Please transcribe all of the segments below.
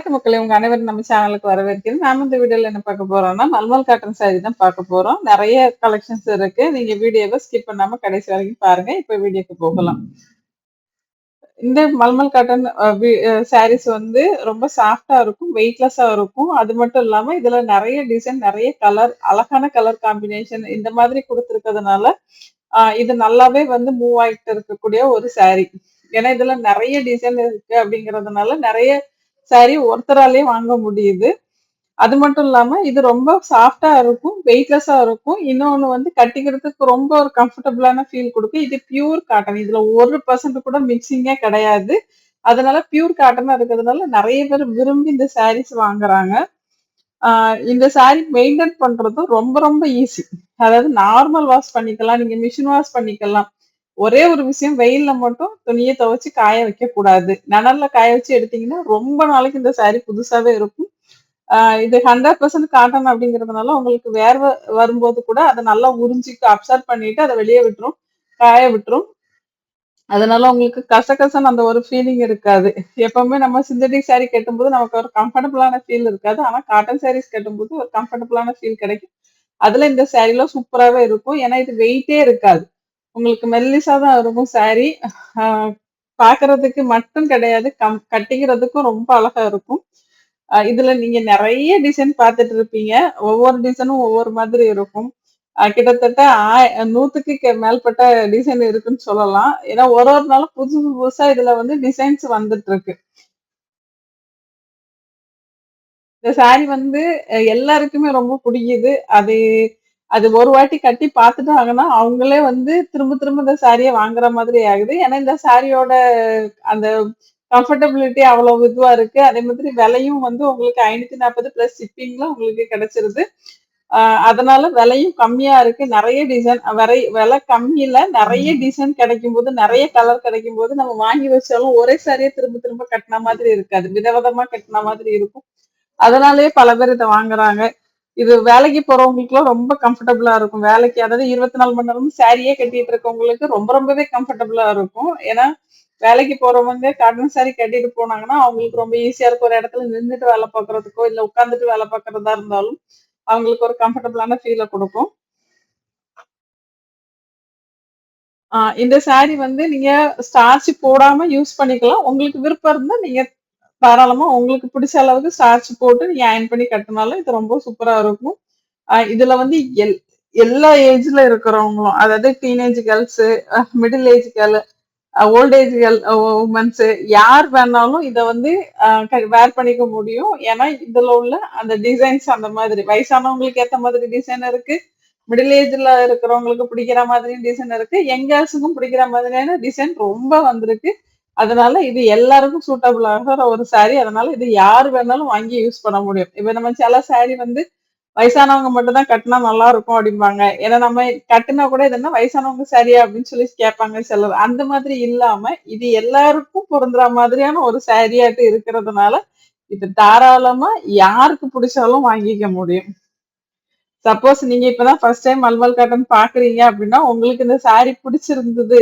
வணக்க மக்களே! உங்க அனைவரும் நம்ம சேனலுக்கு வரவேற்கிறேன். நாம இந்த வீடியோல என்ன பார்க்க போறோம்னா, மல்மல் காட்டன் சாரி தான் பார்க்க போறோம். நிறைய கலெக்ஷன்ஸ் இருக்கு. நீங்க வீடியோவை ஸ்கிப் பண்ணாம கடைசி வரைக்கும் பாருங்க. இப்ப வீடியோக்கு போகலாம். இந்த மல்மல் காட்டன் சாரீஸ் வந்து ரொம்ப சாஃப்டா இருக்கும். வெயிட்லெஸ்ஸா இருக்கும். அது மட்டும் இல்லாம இதுல நிறைய டிசைன், நிறைய கலர், அழகான கலர் காம்பினேஷன் இந்த மாதிரி கொடுத்துருக்கிறதுனால இது நல்லாவே வந்து மூவ் ஆயிட்டு இருக்கக்கூடிய ஒரு சாரி. ஏன்னா இதுல நிறைய டிசைன் இருக்கு அப்படிங்கறதுனால நிறைய சாரி ஒருத்தராலே வாங்க முடியுது. அது மட்டும் இல்லாம இது ரொம்ப சாஃப்ட்டா இருக்கும். வெயிட்லெஸ்ஸா இருக்கும். இன்னொன்னு வந்து கட்டிக்கிறதுக்கு ரொம்ப ஒரு கம்ஃபர்டபுளான ஃபீல் கொடுக்கும் இது பியூர் காட்டன். இதுல ஒரு பர்சன்ட் கூட மிக்சிங்கே கிடையாது. அதனால பியூர் காட்டனா இருக்கிறதுனால நிறைய பேர் விரும்பி இந்த சாரீஸ் வாங்குறாங்க. இந்த சாரி மெயின்டெயின் பண்றதும் ரொம்ப ரொம்ப ஈஸி. அதாவது நார்மல் வாஷ் பண்ணிக்கலாம். நீங்க மிஷின் வாஷ் பண்ணிக்கலாம். ஒரே ஒரு விஷயம் வெயில்ல மட்டும் துணியை துவைச்சு காய வைக்கக்கூடாது. நிழல்ல காய வச்சு எடுத்தீங்கன்னா, ரொம்ப நாளைக்கு இந்த சாரி புதுசாவே இருக்கும். இது 100% காட்டன் அப்படிங்கிறதுனால உங்களுக்கு வேர்வை வரும்போது கூட அதை நல்லா உறிஞ்சிக்கு அப்சர்வ் பண்ணிட்டு அதை வெளியே விட்டுரும். காய விட்டுரும். அதனால உங்களுக்கு கசகசன் அந்த ஒரு ஃபீலிங் இருக்காது. எப்பவுமே நம்ம சிந்தடிக் சாரி கட்டும்போது நமக்கு ஒரு கம்ஃபர்டபுளான ஃபீல் இருக்காது. ஆனா காட்டன் சாரீஸ் கட்டும்போது ஒரு கம்ஃபர்டபுளான ஃபீல் கிடைக்கும். அதுல இந்த சாரிலாம் சூப்பராகவே இருக்கும். ஏன்னா இது வெயிட்டே இருக்காது. உங்களுக்கு மெல்லிசா தான் இருக்கும் சாரி. ஆ பார்க்கறதுக்கு மட்டும் கிடையாது. கம் கட்டிக்கிறதுக்கும் ரொம்ப அழகா இருக்கும். இதுல நீங்க நிறைய டிசைன் பார்த்துட்டு இருப்பீங்க. ஒவ்வொரு டிசைனும் ஒவ்வொரு மாதிரி இருக்கும். கிட்டத்தட்ட ஆய் நூத்துக்கு மேல்பட்ட டிசைன் இருக்குன்னு சொல்லலாம். ஏன்னா ஒரு ஒரு நாளும் புதுசு புதுசா இதுல வந்து டிசைன்ஸ் வந்துட்டு இருக்கு. இந்த சாரி வந்து எல்லாருக்குமே ரொம்ப புடிக்குது. அது அது ஒரு வாட்டி கட்டி பார்த்துட்டாங்கன்னா, அவங்களே வந்து திரும்ப திரும்ப இந்த சாரிய வாங்குற மாதிரி ஆகுது. ஏன்னா இந்த சாரியோட அந்த கம்ஃபர்டபிலிட்டி அவ்வளவு இதுவா இருக்கு. அதே மாதிரி விலையும் வந்து உங்களுக்கு 540 பிளஸ் ஷிப்பிங்ல உங்களுக்கு கிடைச்சிருது. அதனால விலையும் கம்மியா இருக்கு. நெறைய டிசைன் வரை விலை கம்மியில நெறைய டிசைன் கிடைக்கும்போது, நெறைய கலர் கிடைக்கும்போது நம்ம வாங்கி வச்சாலும் ஒரே சாரிய திரும்ப திரும்ப கட்டுன மாதிரி இருக்காது. விதவிதமா கட்டுன மாதிரி இருக்கும். அதனாலேயே பல பேர் இத வாங்குறாங்க. இது வேலைக்கு போறவங்களுக்குலாம் ரொம்ப கம்ஃபர்டபுளா இருக்கும். வேலைக்கு அதாவது 24 மணி நேரமும் சாரியே கட்டிட்டு இருக்கவங்களுக்கு ரொம்ப ரொம்பவே கம்ஃபர்டபுளா இருக்கும். ஏன்னா, வேலைக்கு போறவங்க காட்டன் சாரி கட்டிட்டு போனாங்கன்னா, அவங்களுக்கு ரொம்ப ஈஸியா இருக்கும். ஒரு இடத்துல நின்றுட்டு வேலை பார்க்கறதுக்கோ, இல்ல உட்காந்துட்டு வேலை பார்க்கறதா இருந்தாலும், அவங்களுக்கு ஒரு கம்ஃபர்டபுளான ஃபீல கொடுக்கும் ஆ இந்த சாரி வந்து நீங்க ஸ்டார்ச் போடாம யூஸ் பண்ணிக்கலாம். உங்களுக்கு விருப்பம் இருந்தா நீங்க தாராளமா உங்களுக்கு பிடிச்ச அளவுக்கு ஸ்டார்ச் போட்டு நீங்க அயர்ன் பண்ணி கட்டினாலும் இது ரொம்ப சூப்பரா இருக்கும். இதுல வந்து எல் எல்லா ஏஜ்ல இருக்கிறவங்களும், அதாவது teenage girls middle age girl, old age girl womens யார் வேணாலும் இதை வந்து க வேர் பண்ணிக்க முடியும். ஏன்னா, இதுல உள்ள அந்த டிசைன்ஸ் அந்த மாதிரி வயசானவங்களுக்கு ஏத்த மாதிரி டிசைன் இருக்கு. மிடில் ஏஜ்ல இருக்கிறவங்களுக்கு பிடிக்கிற மாதிரியும் டிசைன் இருக்கு. யங் கேர்ள்ஸுக்கும் பிடிக்கிற மாதிரியான டிசைன் ரொம்ப வந்திருக்கு. அதனால இது எல்லாருக்கும் சூட்டபிள் ஆகிற ஒரு சாரி. அதனால இது யார் வேணாலும் வாங்கி யூஸ் பண்ண முடியும். இப்ப நம்ம சில சாரி வந்து வயசானவங்க மட்டும் தான் நல்லா இருக்கும் அப்படிம்பாங்க. ஏன்னா நம்ம கட்டினா கூட இது என்ன வயசானவங்க சாரியா அப்படின்னு சொல்லி கேட்பாங்க சிலர். அந்த மாதிரி இல்லாம இது எல்லாருக்கும் பொருந்துற மாதிரியான ஒரு சாரியாட்டு இருக்கிறதுனால, இது தாராளமா யாருக்கு பிடிச்சாலும் வாங்கிக்க முடியும். சப்போஸ் நீங்க இப்பதான் ஃபர்ஸ்ட் டைம் மல்மல் காட்டன் பாக்குறீங்க அப்படின்னா, உங்களுக்கு இந்த சாரி பிடிச்சிருந்தது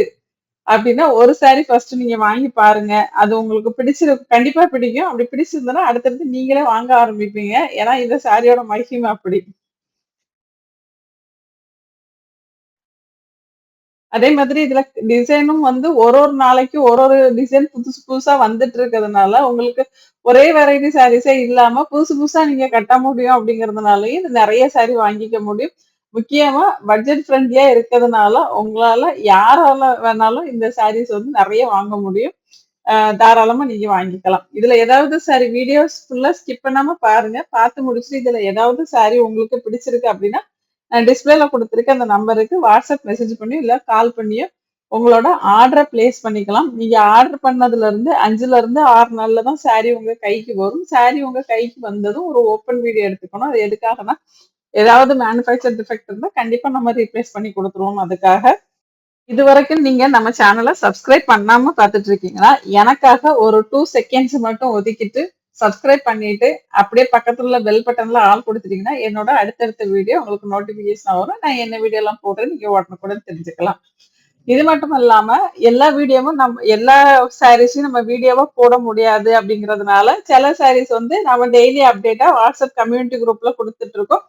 அப்படின்னா, ஒரு சாரி ஃபர்ஸ்ட் நீங்க வாங்கி பாருங்க. அது உங்களுக்கு பிடிச்சிரு கண்டிப்பா பிடிக்கும். அப்படி பிடிச்சிருந்ததுன்னா அடுத்தடுத்து நீங்களே வாங்க ஆரம்பிப்பீங்க. ஏன்னா இந்த சாரியோட மகிமை அப்படி. அதே மாதிரி இதுல டிசைனும் வந்து ஒரு ஒரு நாளைக்கு ஒரு ஒரு டிசைன் புதுசு புதுசா வந்துட்டு இருக்கிறதுனால, உங்களுக்கு ஒரே வெரைட்டி சாரீஸே இல்லாம புதுசு புதுசா நீங்க கட்ட முடியும் அப்படிங்கறதுனாலயும் இது சாரி வாங்கிக்க முடியும். முக்கியமா பட்ஜெட் ஃப்ரெண்ட்லியா இருக்கிறதுனால, உங்களால யாரால வேணாலும் இந்த சாரீஸ் வந்து நிறைய வாங்க முடியும். தாராளமா நீங்க வாங்கிக்கலாம். இதுல ஏதாவது சாரி வீடியோஸ் ஃபுல்லா ஸ்கிப் பண்ணாம பாருங்க. பார்த்து முடிச்சுட்டு இதுல ஏதாவது சாரி உங்களுக்கு பிடிச்சிருக்கு அப்படின்னா, டிஸ்பிளேல கொடுத்துருக்க அந்த நம்பருக்கு வாட்ஸ்அப் மெசேஜ் பண்ணியும் இல்ல கால் பண்ணியோ உங்களோட ஆர்டரை பிளேஸ் பண்ணிக்கலாம். நீங்க ஆர்டர் பண்ணதுலருந்து 5லருந்து 6 நாள்ல தான் சாரி உங்க கைக்கு வரும். சாரி உங்க கைக்கு வந்ததும் ஒரு ஓப்பன் வீடியோ எடுத்துக்கணும். அது எதுக்காகன்னா, ஏதாவது மேனுஃபேக்சர் டிஃபெக்ட் இருந்தால் கண்டிப்பா நம்ம ரீப்ளேஸ் பண்ணி கொடுத்துருவோம் அதுக்காக. இதுவரைக்கும் நீங்க நம்ம சேனல சப்ஸ்கிரைப் பண்ணாம பார்த்துட்டு இருக்கீங்களா? எனக்காக ஒரு டூ செகண்ட்ஸ் மட்டும் ஒதுக்கிட்டு சப்ஸ்கிரைப் பண்ணிட்டு, அப்படியே பக்கத்துல உள்ள பெல் பட்டன்ல ஆள் குடுத்துட்டீங்கன்னா, என்னோட அடுத்தடுத்த வீடியோ உங்களுக்கு நோட்டிபிகேஷன் வரும். நான் என்ன வீடியோ எல்லாம் போடுறேன்னு நீங்க உடனே கூட தெரிஞ்சுக்கலாம். இது மட்டும் இல்லாம எல்லா வீடியோவும் நம்ம எல்லா சாரீஸையும் நம்ம வீடியோவா போட முடியாது அப்படிங்கறதுனால சில சாரீஸ் வந்து நம்ம டெய்லி அப்டேட்டா வாட்ஸ்அப் கம்யூனிட்டி குரூப்ல கொடுத்துட்டு இருக்கோம்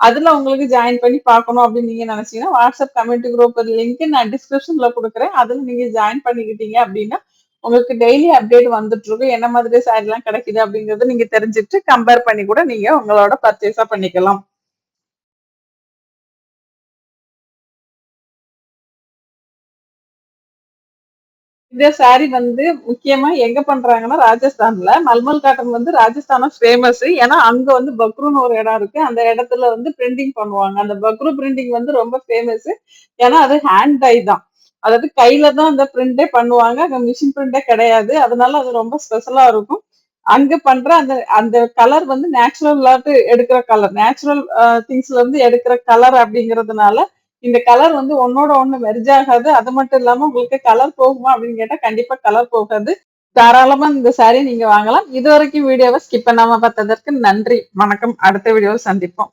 அதுல உங்களுக்கு ஜாயின் பண்ணி பார்க்கணும் அப்படின்னு நீங்க நினைச்சீங்கன்னா வாட்ஸ்அப் கமெண்ட் குரூப் லிங்க் நான் டிஸ்கிரிப்ஷன்ல கொடுக்குறேன். அதுல நீங்க ஜாயின் பண்ணிக்கிட்டீங்க அப்படின்னா உங்களுக்கு டெய்லி அப்டேட் வந்துட்டு இருக்கும். என்ன மாதிரி சாரி எல்லாம் கிடைக்குது அப்படிங்கறத நீங்க தெரிஞ்சுட்டு கம்பேர் பண்ணி கூட நீங்க உங்களோட பர்ச்சேஸா பண்ணிக்கலாம். இந்த சாரி வந்து முக்கியமா எங்க பண்றாங்கன்னா ராஜஸ்தான்ல. மல்மல் காட்டன் வந்து ராஜஸ்தான ஃபேமஸ் ஏன்னா அங்க வந்து பக்ருன்னு ஒரு இடம் இருக்கு. அந்த இடத்துல வந்து பிரிண்டிங் பண்ணுவாங்க. அந்த பக்ரு பிரிண்டிங் வந்து ரொம்ப ஃபேமஸ் ஏன்னா அது ஹேண்ட் டை தான். அதாவது கையில தான் அந்த பிரிண்டே பண்ணுவாங்க. அங்க மிஷின் பிரிண்டே கிடையாது. அதனால அது ரொம்ப ஸ்பெஷலா இருக்கும். அங்க பண்ற அந்த அந்த கலர் வந்து நேச்சுரல் எடுக்கிற கலர் நேச்சுரல் திங்ஸ்ல இருந்து எடுக்கிற கலர் அப்படிங்கறதுனால இந்த கலர் வந்து ஒன்னோட ஒண்ணு மெர்ஜ் ஆகாது. அது மட்டும் இல்லாம உங்களுக்கு கலர் போகுமா அப்படின்னு கேட்டா கண்டிப்பா கலர் போகாது. தாராளமா இந்த சாரி நீங்க வாங்கலாம். இது வரைக்கும் வீடியோவை ஸ்கிப் பண்ணாம பார்த்ததற்கு நன்றி. வணக்கம். அடுத்த வீடியோவில் சந்திப்போம்.